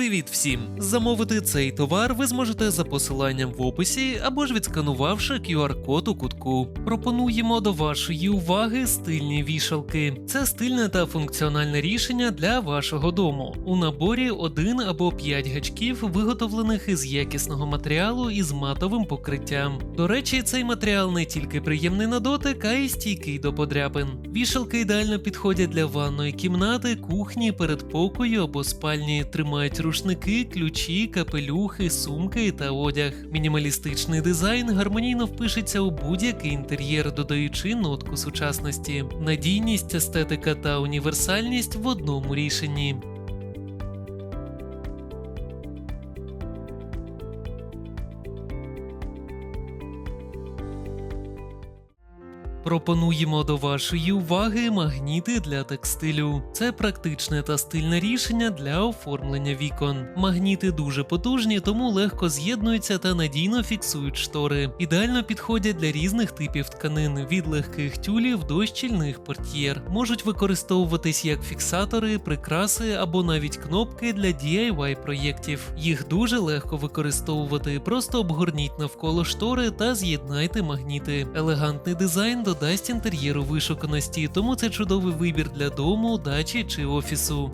Привіт всім! Замовити цей товар ви зможете за посиланням в описі або ж відсканувавши QR-код у кутку. Пропонуємо до вашої уваги стильні вішалки. Це стильне та функціональне рішення для вашого дому. У наборі один або п'ять гачків, виготовлених із якісного матеріалу із матовим покриттям. До речі, цей матеріал не тільки приємний на дотик, а й стійкий до подряпин. Вішалки ідеально підходять для ванної кімнати, кухні, передпокою або спальні. Тримають рушники, ключі, капелюхи, сумки та одяг. Мінімалістичний дизайн гармонійно впишеться у будь-який інтер'єр, додаючи нотку сучасності. Надійність, естетика та універсальність в одному рішенні. Пропонуємо до вашої уваги магніти для текстилю. Це практичне та стильне рішення для оформлення вікон. Магніти дуже потужні, тому легко з'єднуються та надійно фіксують штори. Ідеально підходять для різних типів тканин, від легких тюлів до щільних портьєр. Можуть використовуватись як фіксатори, прикраси або навіть кнопки для DIY проєктів. Їх дуже легко використовувати. Просто обгорніть навколо штори та з'єднайте магніти. Елегантний дизайн додасть інтер'єру вишуканості, тому це чудовий вибір для дому, дачі чи офісу.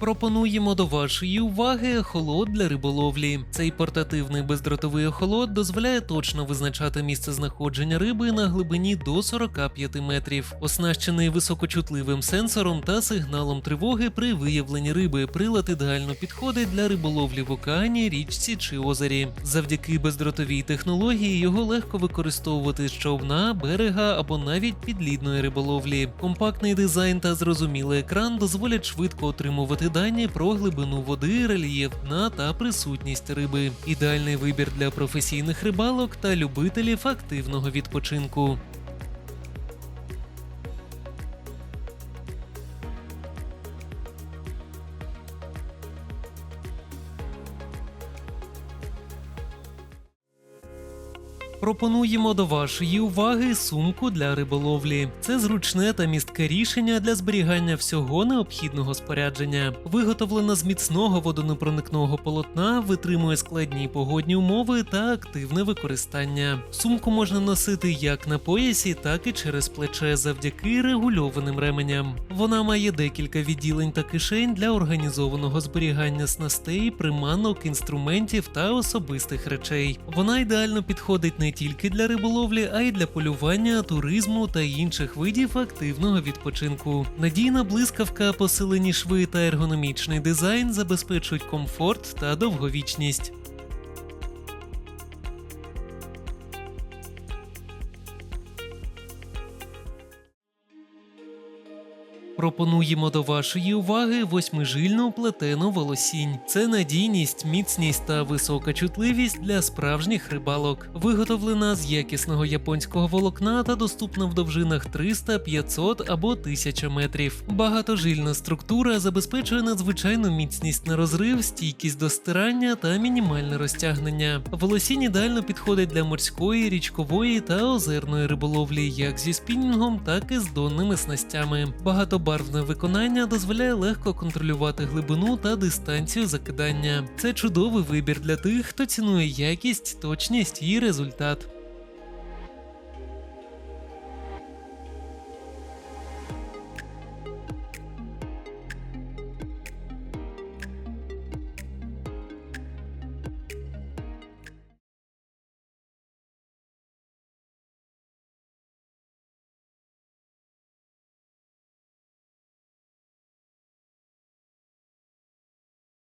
Пропонуємо до вашої уваги охолод для риболовлі. Цей портативний бездротовий охолод дозволяє точно визначати місце знаходження риби на глибині до 45 метрів, оснащений високочутливим сенсором та сигналом тривоги при виявленні риби. Прилад ідеально підходить для риболовлі в океані, річці чи озері. Завдяки бездротовій технології його легко використовувати з човна, берега або навіть підлідної риболовлі. Компактний дизайн та зрозумілий екран дозволять швидко отримувати дані про глибину води, рельєф дна та присутність риби. Ідеальний вибір для професійних рибалок та любителів активного відпочинку. Пропонуємо до вашої уваги сумку для риболовлі. Це зручне та містке рішення для зберігання всього необхідного спорядження. Виготовлена з міцного водонепроникного полотна, витримує складні погодні умови та активне використання. Сумку можна носити як на поясі, так і через плече завдяки регульованим ременям. Вона має декілька відділень та кишень для організованого зберігання снастей, приманок, інструментів та особистих речей. Вона ідеально підходить тільки для риболовлі, а й для полювання, туризму та інших видів активного відпочинку. Надійна блискавка, посилені шви та ергономічний дизайн забезпечують комфорт та довговічність. Пропонуємо до вашої уваги восьмижильну плетену волосінь. Це надійність, міцність та висока чутливість для справжніх рибалок. Виготовлена з якісного японського волокна та доступна в довжинах 300, 500 або 1000 метрів. Багатожильна структура забезпечує надзвичайну міцність на розрив, стійкість до стирання та мінімальне розтягнення. Волосінь ідеально підходить для морської, річкової та озерної риболовлі, як зі спінінгом, так і з донними снастями. Багатобарвне виконання дозволяє легко контролювати глибину та дистанцію закидання. Це чудовий вибір для тих, хто цінує якість, точність і результат.